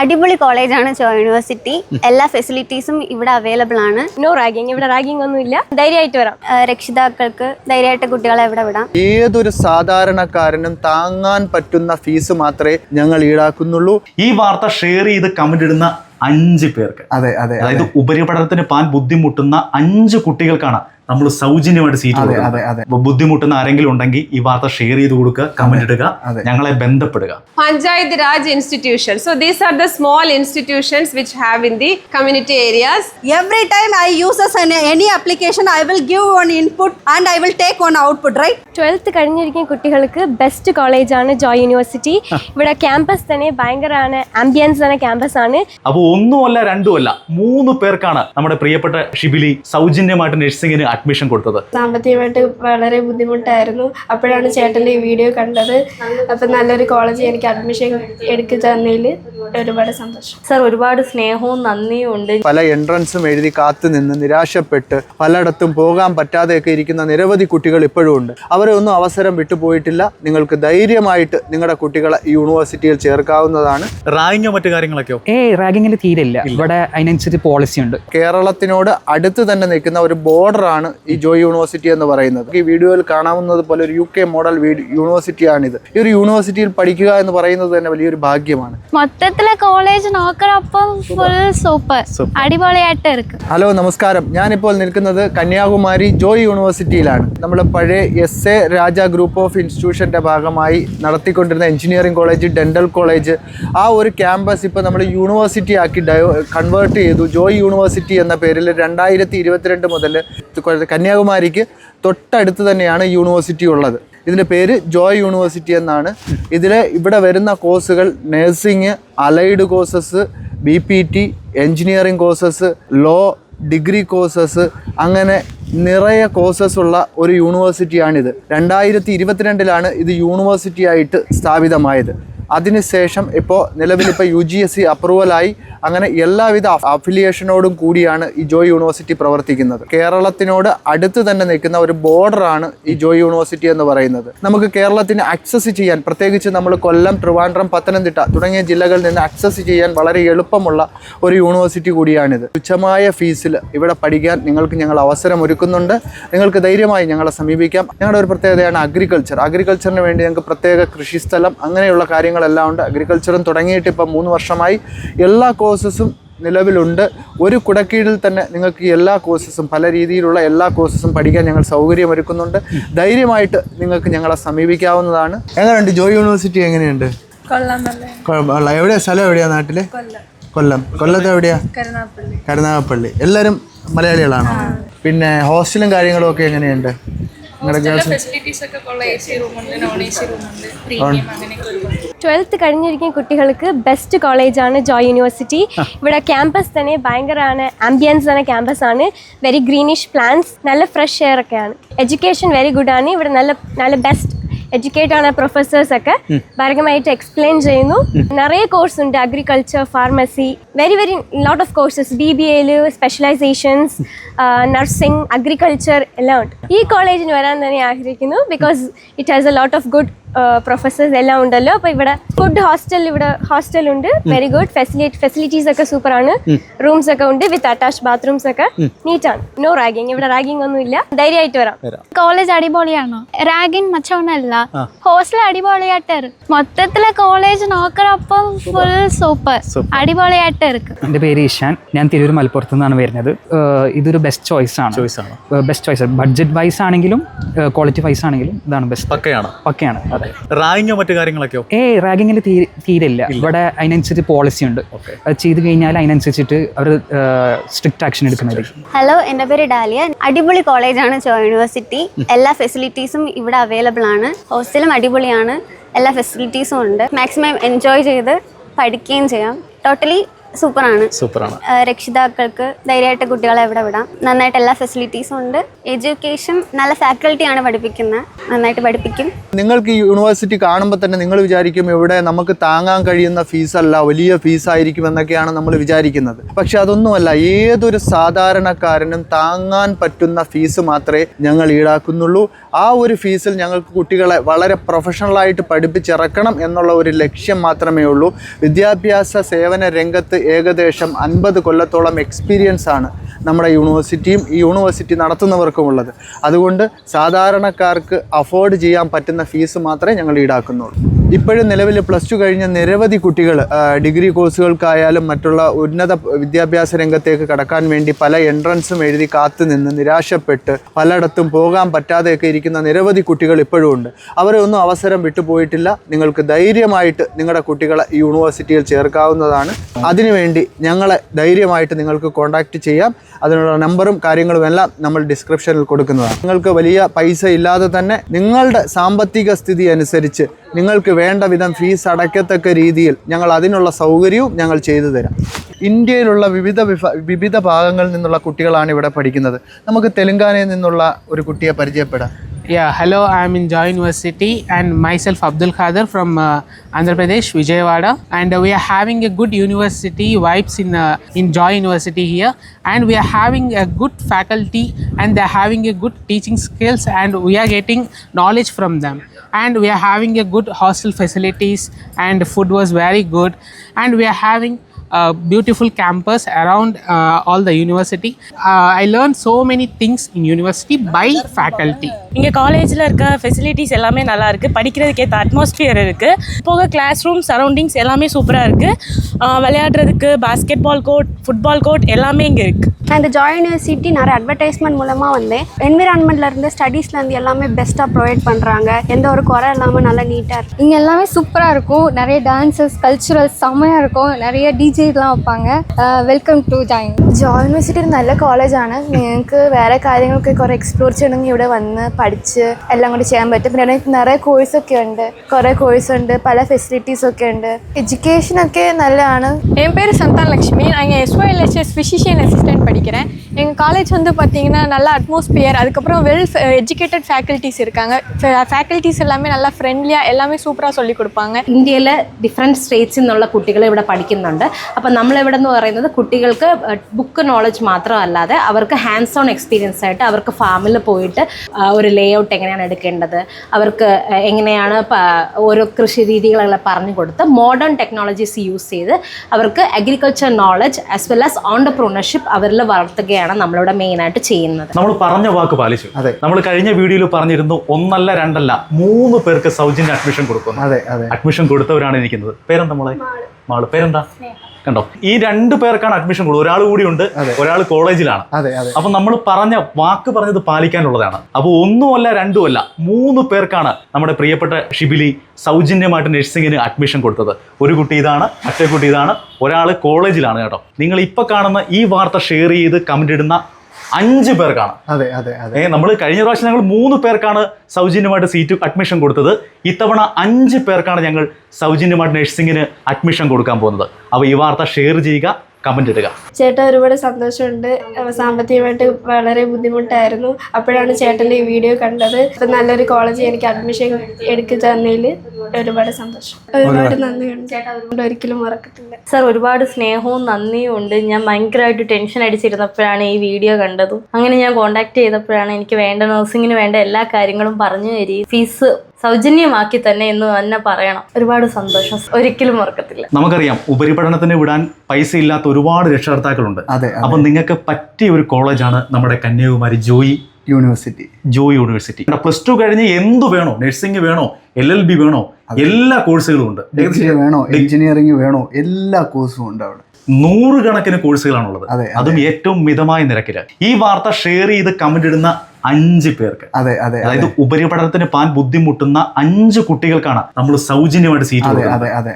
അടിപൊളി കോളേജാണ് ചോ യൂണിവേഴ്സിറ്റി. എല്ലാ ഫെസിലിറ്റീസും ഇവിടെ അവൈലബിൾ ആണ്. നോ റാഗിങ് ഇവിടെ റാഗിങ് ഒന്നും ഇല്ല ധൈര്യമായിട്ട് വരാം. രക്ഷിതാക്കൾക്ക് ധൈര്യമായിട്ട് കുട്ടികളെ ഇവിടെ വിടാം. ഏതൊരു സാധാരണക്കാരനും താങ്ങാൻ പറ്റുന്ന ഫീസ് മാത്രമേ ഞങ്ങൾ ഈടാക്കുന്നുള്ളൂ. ഈ വാർത്ത ഷെയർ ചെയ്ത് കമന്റ് ഇടുന്ന അഞ്ച് പേർക്ക്. അതെ അതെ അതായത് ഉപരിപഠനത്തിന് പാൻ ബുദ്ധിമുട്ടുന്ന അഞ്ച് കുട്ടികൾക്കാണ് നമ്മൾ സൗജന്യമായിട്ട് സീറ്റ് കൊടുക്കുക അതെ അതെ. അപ്പൊ ബുദ്ധിമുട്ടുന്ന ആരെങ്കിലും ഉണ്ടെങ്കിൽ ഈ വാർത്ത ഷെയർ ചെയ്ത് കൊടുക്കുക കമന്റ് ഇടുക ഞങ്ങളെ ബന്ധപ്പെടുക. Panchayat raj institution so these are the small institutions which have in the community areas. Every time I use any application I will give will input and I will take will output right output, right? Twelfth കഴിഞ്ഞിരിക്കുന്ന കുട്ടികൾക്ക് best കോളേജാണ് Joy university ഇവിടെ campus തന്നെ ഭയങ്കരമാണ് ambience തന്നെ campus ആണ്. അപ്പോൾ ഒന്നുമല്ല രണ്ടുമല്ല മൂന്ന് പേർക്കാണ് നമ്മുടെ പ്രിയപ്പെട്ട ഷിബിലി സൗജന്യമായിട്ട് നഴ്സിംഗിന് അഡ്മിഷൻ കൊടുത്തത്. സാമ്പത്തികമായിട്ട് വളരെ ബുദ്ധിമുട്ടായിരുന്നു. അപ്പോഴാണ് ചേട്ടന്റെ ഈ വീഡിയോ കണ്ടത്. അപ്പം നല്ലൊരു കോളേജിൽ എനിക്ക് അഡ്മിഷൻ എടുക്കി തന്നതിൽ ഒരുപാട് സന്തോഷം. സർ ഒരുപാട് സ്നേഹവും നന്ദിയും ഉണ്ട്. പല എൻട്രൻസും എഴുതി കാത്തു നിന്ന് നിരാശപ്പെട്ട് പലയിടത്തും പോകാൻ പറ്റാതെയൊക്കെ ഇരിക്കുന്ന നിരവധി കുട്ടികൾ ഇപ്പോഴും ഉണ്ട്. അവരെ ഒന്നും അവസരം വിട്ടുപോയിട്ടില്ല നിങ്ങൾക്ക് ധൈര്യമായിട്ട് നിങ്ങളുടെ കുട്ടികളെ ഈ യൂണിവേഴ്സിറ്റിയിൽ ചേർക്കാവുന്നതാണ്. റാഗിങ്ങോ മറ്റു കാര്യങ്ങളൊക്കെയോ? ഏയ് റാഗിങ്ങിൽ തീരില്ല ഇവിടെ അതിനനുസരിച്ച് പോളിസി ഉണ്ട്. കേരളത്തിനോട് അടുത്ത് തന്നെ നിൽക്കുന്ന ഒരു ബോർഡറാണ് യൂണിവേഴ്സിറ്റിയാണ് ഈ ജോയ് യൂണിവേഴ്സിറ്റി എന്ന് പറയുന്നത്. ഈ വീഡിയോയിൽ കാണാവുന്നത് പോലെ ഒരു യു കെ മോഡൽ യൂണിവേഴ്സിറ്റിയാണിത്. ഈ ഒരു യൂണിവേഴ്സിറ്റിയിൽ പഠിക്കുക എന്ന് പറയുന്നത് തന്നെ വലിയൊരു ഭാഗ്യമാണ്. മൊത്തത്തിലെ കോളേജ് ഫുൾ സൂപ്പർ. അടിപൊളിയായിട്ട് ഹലോ നമസ്കാരം. ഞാനിപ്പോൾ നിൽക്കുന്നത് കന്യാകുമാരി ജോയ് യൂണിവേഴ്സിറ്റിയിലാണ്. നമ്മുടെ പഴയ S A Raja group of ഇൻസ്റ്റിറ്റ്യൂഷന്റെ ഭാഗമായി നടത്തിക്കൊണ്ടിരുന്ന എഞ്ചിനീയറിംഗ് കോളേജ് ഡെന്റൽ കോളേജ് ആ ഒരു ക്യാമ്പസ് ഇപ്പോൾ നമ്മൾ യൂണിവേഴ്സിറ്റി ആക്കി കൺവേർട്ട് ചെയ്തു. ജോയ് യൂണിവേഴ്സിറ്റി എന്ന പേരിൽ രണ്ടായിരത്തി ഇരുപത്തിരണ്ട് മുതൽ കന്യാകുമാരിക്ക് തൊട്ടടുത്ത് തന്നെയാണ് യൂണിവേഴ്സിറ്റി ഉള്ളത്. ഇതിന്റെ പേര് ജോയ് യൂണിവേഴ്സിറ്റി എന്നാണ്. ഇതിൽ ഇവിടെ വരുന്ന കോഴ്സുകൾ nursing allied courses B P T engineering courses law degree courses അങ്ങനെ നിറയെ കോഴ്സസ് ഉള്ള ഒരു യൂണിവേഴ്സിറ്റിയാണിത് രണ്ടായിരത്തി ഇരുപത്തിരണ്ടിലാണ് ഇത് യൂണിവേഴ്സിറ്റി ആയിട്ട് സ്ഥാപിതമായത്. അതിനുശേഷം ഇപ്പോൾ നിലവിലിപ്പോൾ യു ജി എസ് സി അപ്രൂവലായി അങ്ങനെ എല്ലാവിധ അഫിലിയേഷനോടും കൂടിയാണ് ഈ ജോയ് യൂണിവേഴ്സിറ്റി പ്രവർത്തിക്കുന്നത്. കേരളത്തിനോട് അടുത്ത് തന്നെ നിൽക്കുന്ന ഒരു ബോർഡറാണ് ഈ ജോയ് യൂണിവേഴ്സിറ്റി എന്ന് പറയുന്നത്. നമുക്ക് കേരളത്തിന് അക്സസ് ചെയ്യാൻ പ്രത്യേകിച്ച് നമ്മൾ കൊല്ലം ട്രിവാൻഡ്രം പത്തനംതിട്ട തുടങ്ങിയ ജില്ലകളിൽ നിന്ന് അക്സസ് ചെയ്യാൻ വളരെ എളുപ്പമുള്ള ഒരു യൂണിവേഴ്സിറ്റി കൂടിയാണിത്. തുച്ഛമായ ഫീസിൽ ഇവിടെ പഠിക്കാൻ നിങ്ങൾക്ക് ഞങ്ങൾ അവസരം ഒരുക്കുന്നുണ്ട്. നിങ്ങൾക്ക് ധൈര്യമായി ഞങ്ങളെ സമീപിക്കാം. ഞങ്ങളുടെ ഒരു പ്രത്യേകതയാണ് അഗ്രികൾച്ചർ അഗ്രികൾച്ചറിന് വേണ്ടി ഞങ്ങൾക്ക് പ്രത്യേക കൃഷിസ്ഥലം അങ്ങനെയുള്ള കാര്യങ്ങളെല്ലാം ഉണ്ട്. അഗ്രികൾച്ചറും തുടങ്ങിയിട്ട് ഇപ്പം മൂന്ന് വർഷമായി. എല്ലാ കോഴ്സസും നിലവിലുണ്ട്. ഒരു കുടക്കീഴിൽ തന്നെ നിങ്ങൾക്ക് എല്ലാ കോഴ്സസും പല രീതിയിലുള്ള എല്ലാ കോഴ്സസും പഠിക്കാൻ ഞങ്ങൾ സൗകര്യമൊരുക്കുന്നുണ്ട് ധൈര്യമായിട്ട് നിങ്ങൾക്ക് ഞങ്ങളെ സമീപിക്കാവുന്നതാണ്. എങ്ങനെയുണ്ട്? ജോയ് യൂണിവേഴ്സിറ്റി എങ്ങനെയുണ്ട്? എവിടെയാ? സ്ഥലം എവിടെയാ നാട്ടിൽ? കൊല്ലം. കൊല്ലത്ത് എവിടെയാ? കരുനാഗപ്പള്ളി. എല്ലാവരും മലയാളികളാണോ? പിന്നെ ഹോസ്റ്റലും കാര്യങ്ങളും ഒക്കെ എങ്ങനെയുണ്ട്? നിങ്ങളുടെ ഗേൾസ് ട്വൽത്ത് കഴിഞ്ഞിരിക്കുന്ന കുട്ടികൾക്ക് ബെസ്റ്റ് കോളേജാണ് ജോയ് യൂണിവേഴ്സിറ്റി ഇവിടെ ക്യാമ്പസ് തന്നെ ഭയങ്കരമാണ് ആംബിയൻസ് തന്നെ ക്യാമ്പസ് ആണ്. വെരി ഗ്രീനിഷ് പ്ലാന്റ്സ് നല്ല ഫ്രഷ് എയർ ഒക്കെയാണ് എഡ്യൂക്കേഷൻ വെരി ഗുഡ് ആണ്. ഇവിടെ നല്ല നല്ല ബെസ്റ്റ് എഡ്യൂക്കേറ്റ് ആണ് പ്രൊഫസേഴ്സ് ഒക്കെ. ഭാഗമായിട്ട് എക്സ്പ്ലെയിൻ ചെയ്യുന്നു. നിറയെ കോഴ്സ് ഉണ്ട് agriculture pharmacy very very lot of courses B B എയിൽ സ്പെഷ്യലൈസേഷൻസ് നഴ്സിംഗ് അഗ്രികൾച്ചർ എല്ലാം ഉണ്ട് ഈ കോളേജിന് വരാൻ തന്നെ ആഗ്രഹിക്കുന്നു because it has a lot of good professors എല്ലാം ഉണ്ടല്ലോ. അപ്പോൾ ഇവിടെ ഫുഡ് ഹോസ്റ്റൽ ഇവിടെ ഹോസ്റ്റൽ ഉണ്ട്. വെരി ഗുഡ് ഫെസിലിറ്റി ഫെസിലിറ്റീസ് ഒക്കെ സൂപ്പർ ആണ് റൂംസ് ഒക്കെ ഉണ്ട് വിത്ത് അറ്റാച്ച് ബാത്റൂംസ് ഒക്കെ. നീറ്റ് ആണ്. നോ റാഗിങ് ഇവിടെ റാഗിങ് ഒന്നും ഇല്ല. ധൈര്യമായിട്ട് വരാം. കോളേജ് അടിപൊളിയാണോ? റാഗിങ് മച്ചോണല്ല ഹോസ്റ്റൽ അടിപൊളിയായിട്ട് മൊത്തത്തിലെ കോളേജ് നോക്കറപ്പം ഫുൾ സൂപ്പർ. അടിപൊളിയായിട്ട് പേർക്ക് എന്റെ പേര് ഈശാൻ. ഞാൻ തിരൂർ മലപ്പുറത്ത് നിന്നാണ് വരുന്നത്. ഇതൊരു ബെസ്റ്റ് ചോയ്സ് ആണ്. ചോയ്സ് ആണ്. ബെസ്റ്റ് ചോയ്സ് ബഡ്ജറ്റ് വൈസ് ആണെങ്കിലും ക്വാളിറ്റി വൈസ് ആണെങ്കിലും ഇതാണ് ബെസ്റ്റ് പക്കയാണ്. മറ്റു ഏ റാഗിങ്ങിന്റെ തീരെ തീരില്ല ഇവിടെ അതിനനുസരിച്ച് പോളിസി ഉണ്ട്. അത് ചെയ്ത് കഴിഞ്ഞാൽ അതിനനുസരിച്ചിട്ട് അവർ സ്ട്രിക്റ്റ് ആക്ഷൻ എടുക്കുന്നത്. ഹലോ എന്റെ പേര് ഡാലിയ. അടിപൊളി കോളേജാണ് ചോ യൂണിവേഴ്സിറ്റി എല്ലാ ഫെസിലിറ്റീസും ഇവിടെ അവൈലബിൾ ആണ്. ഹോസ്റ്റലും അടിപൊളിയാണ്. എല്ലാ ഫെസിലിറ്റീസും ഉണ്ട്. മാക്സിമം എൻജോയ് ചെയ്ത് പഠിക്കുകയും ചെയ്യാം. ടോട്ടലി സൂപ്പറാണ്. സൂപ്പറാണ്. രക്ഷിതാക്കൾക്ക് ധൈര്യമായിട്ട് കുട്ടികളെ ഇവിടെ വിടാം. നന്നായിട്ട് എല്ലാ ഫെസിലിറ്റീസും ഉണ്ട്. എഡ്യൂക്കേഷൻ നല്ല ഫാക്കൽറ്റിയാണ് പഠിപ്പിക്കുന്നത്. നന്നായിട്ട് പഠിപ്പിക്കും. നിങ്ങൾക്ക് ഈ യൂണിവേഴ്സിറ്റി കാണുമ്പോൾ തന്നെ നിങ്ങൾ വിചാരിക്കും ഇവിടെ നമുക്ക് താങ്ങാൻ കഴിയുന്ന ഫീസല്ല വലിയ ഫീസായിരിക്കും എന്നൊക്കെയാണ് നമ്മൾ വിചാരിക്കുന്നത്. പക്ഷെ അതൊന്നുമല്ല ഏതൊരു സാധാരണക്കാരനും താങ്ങാൻ പറ്റുന്ന ഫീസ് മാത്രമേ ഞങ്ങൾ ഈടാക്കുന്നുള്ളൂ. ആ ഒരു ഫീസിൽ ഞങ്ങൾക്ക് കുട്ടികളെ വളരെ പ്രൊഫഷണലായിട്ട് പഠിപ്പിച്ചിറക്കണം എന്നുള്ള ഒരു ലക്ഷ്യം മാത്രമേ ഉള്ളൂ. വിദ്യാഭ്യാസ സേവന രംഗത്ത് ഏകദേശം അൻപത് കൊല്ലത്തോളം എക്സ്പീരിയൻസ് ആണ് നമ്മുടെ യൂണിവേഴ്സിറ്റിയും ഈ യൂണിവേഴ്സിറ്റി നടത്തുന്നവർക്കുമുള്ളത് അതുകൊണ്ട് സാധാരണക്കാർക്ക് അഫോർഡ് ചെയ്യാൻ പറ്റുന്ന ഫീസ് മാത്രമേ ഞങ്ങൾ ഈടാക്കുന്നുള്ളൂ. ഇപ്പോഴും നിലവിൽ പ്ലസ് ടു കഴിഞ്ഞ നിരവധി കുട്ടികൾ ഡിഗ്രി കോഴ്സുകൾക്കായാലും മറ്റുള്ള ഉന്നത വിദ്യാഭ്യാസ രംഗത്തേക്ക് കടക്കാൻ വേണ്ടി പല എൻട്രൻസും എഴുതി കാത്തുനിന്ന് നിരാശപ്പെട്ട് പലയിടത്തും പോകാൻ പറ്റാതെയൊക്കെ ഇരിക്കുന്ന നിരവധി കുട്ടികൾ ഇപ്പോഴും ഉണ്ട്. അവരെ ഒന്നും അവസരം വിട്ടുപോയിട്ടില്ല. നിങ്ങൾക്ക് ധൈര്യമായിട്ട് നിങ്ങളുടെ കുട്ടികളെ യൂണിവേഴ്സിറ്റിയിൽ ചേർക്കാവുന്നതാണ്. അതിനുവേണ്ടി ഞങ്ങളെ ധൈര്യമായിട്ട് നിങ്ങൾക്ക് കോൺടാക്റ്റ് ചെയ്യാം. അതിനുള്ള നമ്പറും കാര്യങ്ങളും എല്ലാം നമ്മൾ ഡിസ്ക്രിപ്ഷനിൽ കൊടുക്കുന്നതാണ്. നിങ്ങൾക്ക് വലിയ പൈസ ഇല്ലാതെ തന്നെ നിങ്ങളുടെ സാമ്പത്തിക സ്ഥിതി അനുസരിച്ച് നിങ്ങൾക്ക് വേണ്ട വിധം ഫീസ് അടയ്ക്കത്തക്ക രീതിയിൽ ഞങ്ങൾ അതിനുള്ള സൗകര്യവും ഞങ്ങൾ ചെയ്തു തരാം ഇന്ത്യയിലുള്ള വിവിധ വിവിധ ഭാഗങ്ങളിൽ നിന്നുള്ള കുട്ടികളാണ് ഇവിടെ പഠിക്കുന്നത് നമുക്ക് തെലുങ്കാനയിൽ നിന്നുള്ള ഒരു കുട്ടിയെ പരിചയപ്പെടാം yeah hello I am in Joy university and myself Abdul Khader from uh, Vijayawada and Vijayawada. And uh, we are having a good university vibes in, uh, in Joy University here. And we are having a good faculty and they are having a good teaching skills and we are getting knowledge from them. And we are having a good hostel facilities and food was very good. And we are having a beautiful campus around uh, all the university. Uh, I learned so many things in university by faculty. இங்கே காலேஜில் இருக்க facilities எல்லாமே நல்லா இருக்குது படிக்கிறதுக்கு ஏற்ற atmosphere இருக்குது போக கிளாஸ் ரூம் சரௌண்டிங்ஸ் எல்லாமே சூப்பராக இருக்குது விளையாடுறதுக்கு basketball court football court எல்லாமே இங்கே இருக்குது நான் இந்த ஜாய் யூனிவர்சிட்டி நிறைய அட்வர்டைஸ்மெண்ட் மூலமாக வந்தேன் என்விரான்மெண்ட்லேருந்து ஸ்டடீஸ்லேருந்து எல்லாமே பெஸ்ட்டாக ப்ரொவைட் பண்ணுறாங்க எந்த ஒரு குறை இல்லாமல் நல்லா நீட்டாக இருக்கு இங்கே எல்லாமே சூப்பராக இருக்கும் நிறைய டான்சஸ் கல்ச்சுரல்ஸ் செம்மையாக இருக்கும் நிறைய டிஜேலாம் வைப்பாங்க welcome to join Joy university ഒരു നല്ല കോളേജാണ് നിങ്ങൾക്ക് വേറെ കാര്യങ്ങളൊക്കെ കുറേ എക്സ്പ്ലോർ ചെയ്യണമെങ്കിൽ ഇവിടെ വന്ന് പഠിച്ച് എല്ലാം കൂടി ചെയ്യാൻ പറ്റും പിന്നെ ഇവിടെ നിറയെ കോഴ്സൊക്കെ ഉണ്ട് കുറേ കോഴ്സ് ഉണ്ട് പല ഫെസിലിറ്റീസ് ഒക്കെ ഉണ്ട് എഡ്യൂക്കേഷനൊക്കെ നല്ലതാണ് என் பேர் சந்தான லக்ஷ்மி நான் இங்கே எஸ்ஒஎல்ஹெச்எஸ் ஃபிசிஷியன் அசிஸ்டன்ட் படிக்கிறேன் எங்கள் காலேஜ் வந்து பார்த்தீங்கன்னா நல்ல அட்மாஸ்பியர் அதுக்கப்புறம் வெல் எஜுகேட்டட் ஃபேக்கல்ட்டிஸ் இருக்காங்க ஃபேக்கல்ட்டிஸ் எல்லாமே நல்லா ஃப்ரெண்ட்லியாக எல்லாமே சூப்பராக சொல்லி கொடுப்பாங்க ഇന്ത്യയിലെ ഡിഫറെൻറ്റ് സ്റ്റേറ്റ്സിൽ നിന്നുള്ള കുട്ടികൾ ഇവിടെ പഠിക്കുന്നുണ്ട് അപ്പം നമ്മളിവിടെ എന്ന് പറയുന്നത് കുട്ടികൾക്ക് ബുക്ക് നോളജ് മാത്രമല്ലാതെ അവർക്ക് ഹാൻഡ്സ് ഓൺ എക്സ്പീരിയൻസ് ആയിട്ട് അവർക്ക് ഫാമിൽ പോയിട്ട് ആ, ഒരു ലേ ഔട്ട് എങ്ങനെയാണ് എടുക്കേണ്ടത്? അവർക്ക് എങ്ങനെയാണ് ഓരോ കൃഷി രീതികളെല്ലാം പറഞ്ഞു കൊടുത്ത് മോഡേൺ ടെക്നോളജീസ് യൂസ് ചെയ്ത് അവർക്ക് agriculture knowledge as well as entrepreneurship അവരിൽ വളർത്തുകയാണ് നമ്മളിവിടെ മെയിനായിട്ട് ചെയ്യുന്നത്. നമ്മൾ പറഞ്ഞ വാക്ക് പാലിച്ചു. അതെ. നമ്മൾ കഴിഞ്ഞ വീഡിയോയിൽ പറഞ്ഞിരുന്നു ഒന്നല്ല രണ്ടല്ല മൂന്ന് പേർക്ക് സൗജന്യ അഡ്മിഷൻ കൊടുക്കുന്നു. അതെ അതെ. അഡ്മിഷൻ കൊടുത്തവരാണ് ഇരിക്കുന്നത്. പേരെന്താ മോളെ? മാൾ. പേരെന്താ? കണ്ടോ? ഈ രണ്ട് പേർക്കാണ് അഡ്മിഷൻ കൂടുതൽ ഒരാൾ കൂടി ഉണ്ട് ഒരാൾ കോളേജിലാണ്. അപ്പൊ നമ്മൾ പറഞ്ഞ വാക്ക് പറഞ്ഞത് പാലിക്കാനുള്ളതാണ്. അപ്പോൾ ഒന്നുമല്ല രണ്ടുമല്ല മൂന്ന് പേർക്കാണ് നമ്മുടെ പ്രിയപ്പെട്ട ഷിബിലി സൗജന്യമായിട്ട് നഴ്സിംഗിന് അഡ്മിഷൻ കൊടുത്തത്. ഒരു കുട്ടി ഇതാണ് മറ്റേ കുട്ടി ഇതാണ് ഒരാൾ കോളേജിലാണ് കേട്ടോ. നിങ്ങൾ ഇപ്പൊ കാണുന്ന ഈ വാർത്ത ഷെയർ ചെയ്ത് കമന്റ് ഇടുന്ന അഞ്ച് പേർക്കാണ്. അതെ അതെ അതെ. നമ്മൾ കഴിഞ്ഞ പ്രാവശ്യം ഞങ്ങൾ മൂന്ന് പേർക്കാണ് സൗജന്യമായിട്ട് സീറ്റ് അഡ്മിഷൻ കൊടുത്തത്. ഇത്തവണ അഞ്ച് പേർക്കാണ് ഞങ്ങൾ സൗജന്യമായിട്ട് നഴ്സിംഗിന് അഡ്മിഷൻ കൊടുക്കാൻ പോകുന്നത്. അപ്പോൾ ഈ വാർത്ത ഷെയർ ചെയ്യുക. കമന്റ് ഇടുക. ചേട്ടാ ഒരുപാട് സന്തോഷമുണ്ട്. സാമ്പത്തികമായിട്ട് വളരെ ബുദ്ധിമുട്ടായിരുന്നു. അപ്പോഴാണ് ചേട്ടന്റെ ഈ വീഡിയോ കണ്ടത്. അപ്പം നല്ലൊരു കോളേജിൽ എനിക്ക് അഡ്മിഷൻ എടുക്കി തന്നതിൽ ഒരുപാട് സന്തോഷം. ഒരുപാട് നന്ദിയുണ്ട്. ചേട്ടാ അതുകൊണ്ട് ഒരിക്കലും മറക്കത്തില്ല. സാർ ഒരുപാട് സ്നേഹവും നന്ദിയും ഉണ്ട് ഞാൻ ഭയങ്കരമായിട്ട് ടെൻഷൻ അടിച്ചിരുന്നപ്പോഴാണ് ഈ വീഡിയോ കണ്ടതും. അങ്ങനെ ഞാൻ കോണ്ടാക്ട് ചെയ്തപ്പോഴാണ് എനിക്ക് വേണ്ട നഴ്സിങ്ങിന് വേണ്ട എല്ലാ കാര്യങ്ങളും പറഞ്ഞു തരി. ഫീസ് സൗജന്യമാക്കി തന്നെ എന്ന് തന്നെ പറയണം. ഒരുപാട് സന്തോഷം. ഒരിക്കലും മറക്കത്തില്ല. നമുക്കറിയാം ഉപരിപഠനത്തിന് വിടാൻ പൈസ ഇല്ലാത്ത ഒരുപാട് രക്ഷകർത്താക്കളുണ്ട്. അപ്പൊ നിങ്ങൾക്ക് പറ്റിയ ഒരു കോളേജാണ് നമ്മുടെ കന്യാകുമാരി ജോയി. യൂണിവേഴ്സിറ്റി. ജോ യൂണിവേഴ്സിറ്റി. പ്ലസ് ടു കഴിഞ്ഞ് എന്ത് വേണോ നഴ്സിംഗ് വേണോ എൽ എൽ ബി വേണോ എല്ലാ കോഴ്സുകളും ഉണ്ട്. ഡിഗ്രി വേണോ എഞ്ചിനീയറിംഗ് വേണോ എല്ലാ കോഴ്സും ഉണ്ട് അവിടെ. നൂറുകണക്കിന് കോഴ്സുകളാണുള്ളത്. അതെ, ഏറ്റവും മിതമായ നിരക്കിൽ ഈ വാർത്ത ഷെയർ ചെയ്ത് കമന്റ് ഇടുന്ന അഞ്ച് പേർക്ക്. അതെ അതെ അതായത് ഉപരിപഠനത്തിന് പാൻ ബുദ്ധിമുട്ടുന്ന അഞ്ച് കുട്ടികൾക്കാണ് നമ്മൾ സൗജന്യമായിട്ട് സീറ്റ് അതെ അതെ.